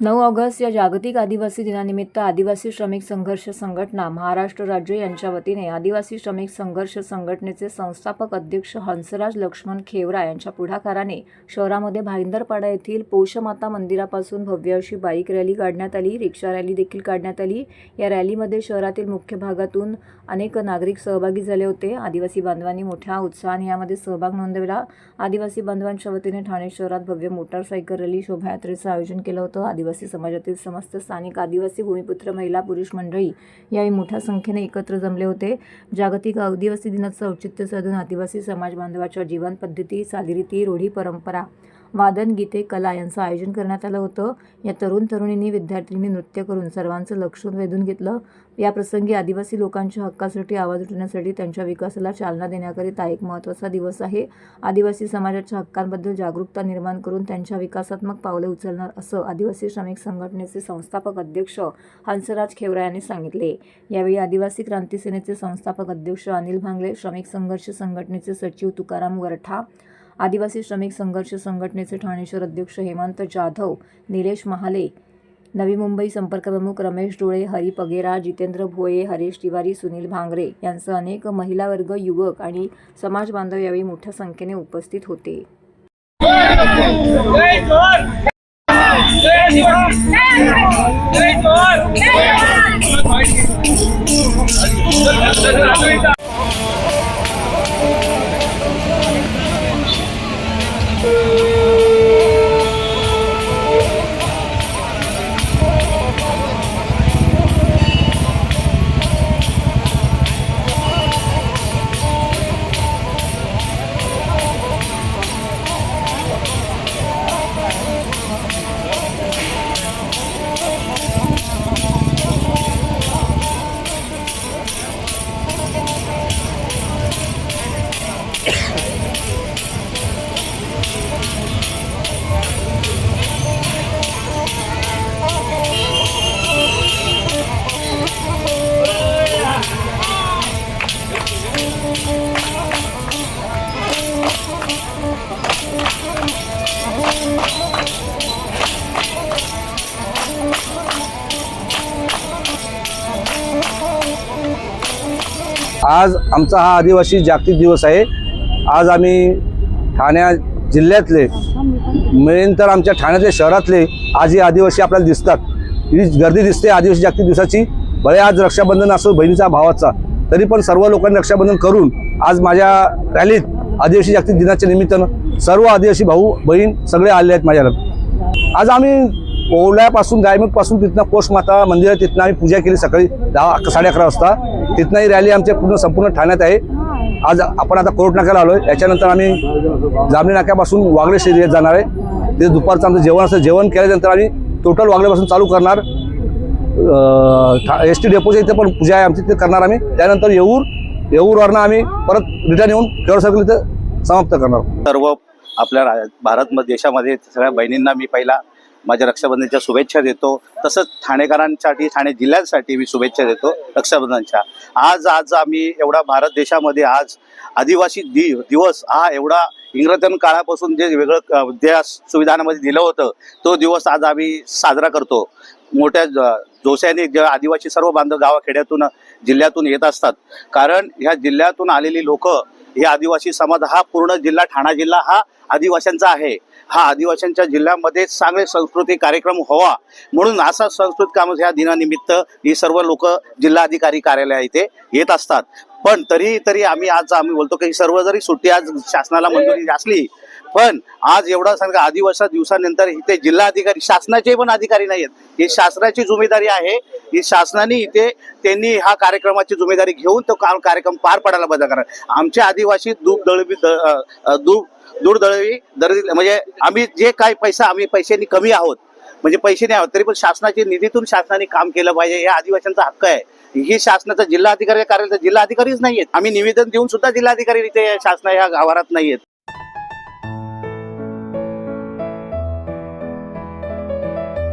नऊ ऑगस्ट या जागतिक आदिवासी दिनानिमित्त आदिवासी श्रमिक संघर्ष संघटना महाराष्ट्र राज्य यांच्या वतीने आदिवासी श्रमिक संघर्ष संघटनेचे संस्थापक अध्यक्ष हंसराज लक्ष्मण खेवरा यांच्या पुढाकाराने शहरामध्ये भाईंदरपाडा येथील पोषमाता मंदिरापासून भव्य अशी बाईक रॅली काढण्यात आली. रिक्षा रॅली देखील काढण्यात आली. या रॅलीमध्ये शहरातील मुख्य भागातून अनेक नागरिक सहभागी झाले होते. आदिवासी बांधवांनी मोठ्या उत्साहाने यामध्ये सहभाग नोंदवला. आदिवासी बांधवांच्या वतीने ठाणे शहरात भव्य मोटारसायकल रॅली शोभायात्रेचं आयोजन केलं होतं. आदिवासी आदिवासी समाजातील समस्त स्थानिक आदिवासी भूमिपुत्र महिला पुरुष मंडळी यावेळी मोठ्या संख्येने एकत्र जमले होते. जागतिक आदिवासी दिनाचं औचित्य साधून आदिवासी समाज बांधवाच्या जीवन पद्धती चालीरीती रूढी परंपरा वादन गीते कला यांचं आयोजन करण्यात आलं होतं. या तरुण तरुणींनी विद्यार्थ्यांनी नृत्य करून सर्वांचं लक्ष वेधून घेतलं. या प्रसंगी आदिवासी लोकांच्या हक्कासाठी आवाज उठवण्यासाठी त्यांच्या विकासाला चालना देण्याकरिता एक महत्त्वाचा दिवस आहे. आदिवासी समाजाच्या हक्कांबद्दल जागरूकता निर्माण करून त्यांच्या विकासात्मक पावले उचलणार असं आदिवासी श्रमिक संघटनेचे संस्थापक अध्यक्ष हंसराज खेवरा यांनी सांगितले. यावेळी आदिवासी क्रांती सेनेचे संस्थापक अध्यक्ष अनिल भांगले श्रमिक संघर्ष संघटनेचे सचिव तुकाराम वरठा आदिवासी श्रमिक संघर्ष संघटनेचे ठाणे शहर अध्यक्ष हेमंत जाधव निलेश महाले नवी मुंबई संपर्क प्रमुख रमेश डोळे हरी पगेरा जितेंद्र भोये हरेश तिवारी सुनील भांगरे यांसह अनेक महिला वर्ग युवक आणि समाज बांधव यावेळी मोठ्या संख्येने उपस्थित होते. आज आमचा हा आदिवासी जागतिक दिवस आहे. आज आम्ही ठाण्या जिल्ह्यातले मेन तर आमच्या ठाण्यातले शहरातले आज हे आदिवासी आपल्याला दिसतात. ही गर्दी दिसते आदिवासी जागतिक दिवसाची. भले आज रक्षाबंधन असो बहिणीचा भावाचा तरी पण सर्व लोकांनी रक्षाबंधन करून आज माझ्या रॅलीत आदिवासी जागतिक दिनाच्या निमित्तानं सर्व आदिवासी भाऊ बहीण सगळे आले आहेत माझ्याकडे. आज आम्ही ओवल्यापासून गायमुखपासून तिथनं कोषमाता मंदिर आहे तिथनं आम्ही पूजा केली सकाळी दहा साडे अकरा वाजता. तिथनं ही रॅली आमच्या पूर्ण संपूर्ण ठाण्यात आहे. आज आपण आता कोर्ट नाक्याला आलो आहे याच्यानंतर आम्ही जामणी नाक्यापासून वागळे शरीरात जाणार आहे. ते दुपारचं आमचं जेवण असं जेवण केल्यानंतर आम्ही टोटल वागळेपासून चालू करणार. एस टी डेपोच्या इथे पण पूजा आहे आमची तिथे करणार आम्ही. त्यानंतर येऊर येऊरवरनं आम्ही परत रिटर्न येऊन केवळ सर्कल इथं समाप्त करणार सर्व आपल्या रा- भारत देशामध्ये सगळ्या बहिणींना मी पहिला माझ्या रक्षाबंधनच्या शुभेच्छा देतो. तसंच ठाणेकरांसाठी ठाणे जिल्ह्यांसाठी मी शुभेच्छा देतो रक्षाबंधनच्या. आज आज आम्ही एवढा भारत देशामध्ये आज आदिवासी दि दिवस हा एवढा इंग्रजन काळापासून जे वेगळं ज्या सुविधांमध्ये दिलं होतं तो दिवस आज आम्ही साजरा करतो. मोठ्या जोशाने जे आदिवासी सर्व बांधव गावाखेड्यातून जिल्ह्यातून येत असतात. कारण ह्या जिल्ह्यातून आलेली लोकं हे आदिवासी समाज हा पूर्ण जिल्हा ठाणा जिल्हा हा आदिवाशांचा आहे. हा आदिवाशांच्या जिल्ह्यामध्ये चांगले सांस्कृतिक कार्यक्रम व्हावा. म्हणून असा संस्कृत काम ह्या दिनानिमित्त ही सर्व लोक जिल्हाधिकारी कार्यालया इथे येत असतात. पण तरी तरी आम्ही आज आम्ही बोलतो की सर्व जरी सुट्टी आज शासनाला मंजुरी असली पण आज एवढा सांगा आदिवासा दिवसानंतर इथे जिल्हाधिकारी शासनाचे पण अधिकारी नाही आहेत ही शासनाची जिम्मेदारी आहे ही शासनाने इथे त्यांनी हा कार्यक्रमाची जिम्मेदारी घेऊन तो कार्यक्रम पार पाडायला बदल करणार. आमचे आदिवासी दूध दळवी दूध दूर दळवी दर म्हणजे आम्ही जे काही पैसा आम्ही पैशांनी कमी आहोत म्हणजे पैसे नाही आहोत तरी पण शासनाच्या निधीतून शासनाने काम केलं पाहिजे हे आदिवासींचा हक्क आहे. ही शासनाचा जिल्हाधिकारी कार्यालय जिल्हाधिकारीच नाहीयेत. आम्ही निवेदन देऊन सुद्धा जिल्हाधिकारी इथे शासना या गावात नाहीयेत.